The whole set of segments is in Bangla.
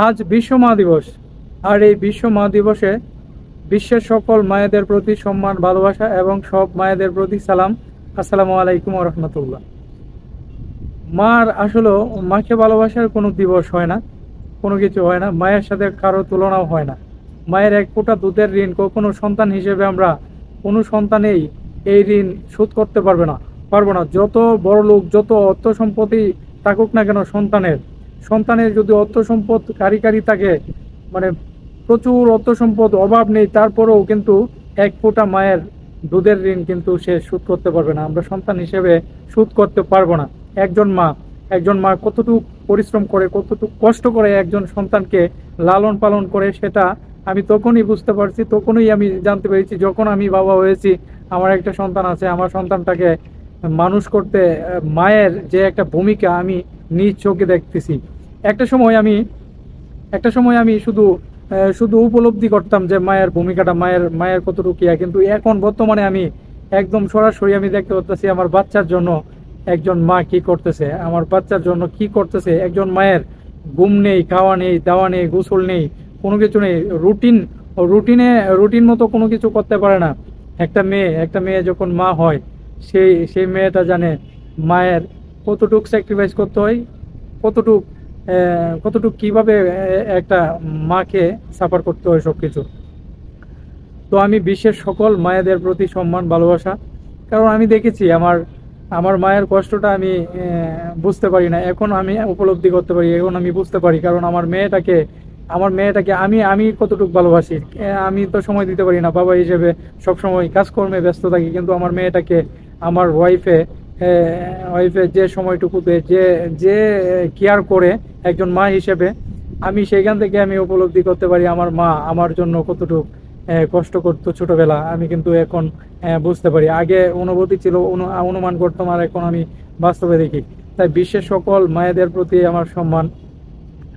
আজ বিশ্ব মা দিবস। আর এই বিশ্ব মা দিবসে বিশ্বের সকল মায়েদের প্রতি সম্মান, ভালোবাসা এবং সব মায়েদের প্রতি সালাম। আসসালামু আলাইকুম রহমতুল্লাহ। মার আসলে মাকে ভালোবাসার কোনো দিবস হয় না, কোনো কিছু হয় না। মায়ের সাথে কারও তুলনাও হয় না। মায়ের এক ফোঁটা দুধের ঋণ কোনো সন্তান হিসেবে আমরা কোনো সন্তানেই এই ঋণ শোধ করতে পারবে না, পারব না। যত বড় লোক যত অর্থ সম্পত্তি থাকুক না কেন সন্তানের সন্তানের যদি অর্থ সম্পদ কারি কারি থাকে মানে প্রচুর অর্থ সম্পদ অভাব নেই, তারপরেও কিন্তু এক ফোঁটা মায়ের দুধের ঋণ কিন্তু সে শোধ করতে পারবে না। আমরা সন্তান হিসেবে শোধ করতে পারব না। একজন মা একজন মা কতটুকু পরিশ্রম করে, কতটুকু কষ্ট করে একজন সন্তানকে লালন পালন করে, সেটা আমি তখনই বুঝতে পারছি, তখনই আমি জানতে পেরেছি, যখন আমি বাবা হয়েছি, আমার একটা সন্তান আছে, আমার সন্তানটাকে মানুষ করতে মায়ের যে একটা ভূমিকা আমি নিজ চোখে দেখতেছি। একটা সময় আমি, একটা সময় আমি শুধু শুধু উপলব্ধি করতাম যে মায়ের ভূমিকাটা, মায়ের মায়ের কতটুকু ইয়া। কিন্তু এখন বর্তমানে আমি একদম সরাসরি আমি দেখতে পাচ্ছি আমার বাচ্চার জন্য একজন মা কি করতেছে, আমার বাচ্চার জন্য কি করতেছে, একজন মায়ের ঘুম নেই, খাওয়া নেই, দাওয়া নেই, গোসল নেই, কোনো কিছু নেই, রুটিন, রুটিনে, রুটিন মতো কোনো কিছু করতে পারে না। একটা মেয়ে একটা মেয়ে যখন মা হয়, সেই সেই মেয়েটা জানে মায়ের কতটুক স্যাক্রিফাইস করতে হয়, কতটুক কতটুক কীভাবে একটা মাকে সাফার করতে হয় সব কিছু তো আমি বিশ্বের সকল মায়েদের প্রতি সম্মান, ভালোবাসা। কারণ আমি দেখেছি আমার আমার মায়ের কষ্টটা আমি বুঝতে পারি না। এখন আমি উপলব্ধি করতে পারি, এখন আমি বুঝতে পারি। কারণ আমার মেয়েটাকে আমার মেয়েটাকে আমি আমি কতটুকু ভালোবাসি। আমি তো সময় দিতে পারি না, বাবা হিসেবে সবসময় কাজকর্মে ব্যস্ত থাকি। কিন্তু আমার মেয়েটাকে, আমার ওয়াইফে ওয়াইফে যে সময়টুকু দেয়, যে যে কেয়ার করে একজন মা হিসেবে আমি সেইখান থেকে আমি উপলব্ধি করতে পারি আমার মা আমার জন্য কতটুকু কষ্ট করতো ছোটবেলা আমি কিন্তু এখন বুঝতে পারি। আগে অনুভূতি ছিল অনু- অনুমান করতাম আর এখন আমি বাস্তবে দেখি। তাই বিশ্বের সকল মায়েদের প্রতি আমার সম্মান।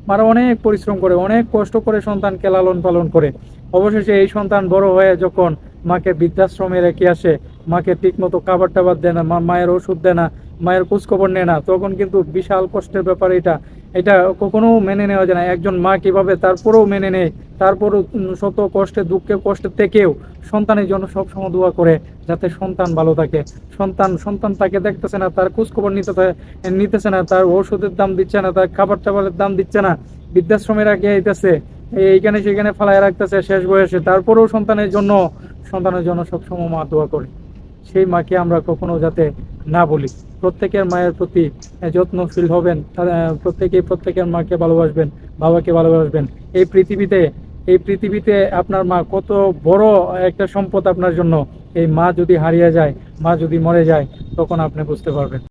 মারা অনেক পরিশ্রম করে অনেক কষ্ট করে সন্তানকে লালন পালন করে। অবশেষে এই সন্তান বড় হয়ে যখন মাকে বৃদ্ধাশ্রমে রেখে আসে মাকে ঠিক মতো খাবার টাবার দেয় না মায়ের ওষুধ দেয় না, মায়ের খোঁজখবর নেয় না, তখন কিন্তু বিশাল কষ্টের ব্যাপার এটা। এটা কখনো মেনে নেওয়া যায় না। একজন মা কীভাবে তারপরেও মেনে নেয়, তারপরও শত কষ্টে দুঃখে কষ্টে থেকেও সন্তানের জন্য সবসময় দোয়া করে যাতে সন্তান ভালো থাকে। সন্তান সন্তান তাকে দেখতেছে না, তার খোঁজখবর নিতে নিতেছে না, তার ওষুধের দাম দিচ্ছে না, তার খাবার টাবারের দাম দিচ্ছে না, বৃদ্ধাশ্রমে রাখে আইতেছে এইখানে সেখানে ফেলায় রাখতেছে শেষ বয়সে, তারপরেও সন্তানের জন্য সন্তানের জন্য সবসময় মা দোয়া করে। সেই মাকে আমরা কখনো যাতে না বলি। প্রত্যেকের মায়ের প্রতি যত্নশীল হবেন প্রত্যেকে প্রত্যেকেই প্রত্যেকের মাকে ভালোবাসবেন, বাবাকে ভালোবাসবেন। এই পৃথিবীতে এই পৃথিবীতে আপনার মা কত বড় একটা সম্পদ আপনার জন্য। এই মা যদি হারিয়ে যায়, মা যদি মরে যায়, তখন আপনি বুঝতে পারবেন।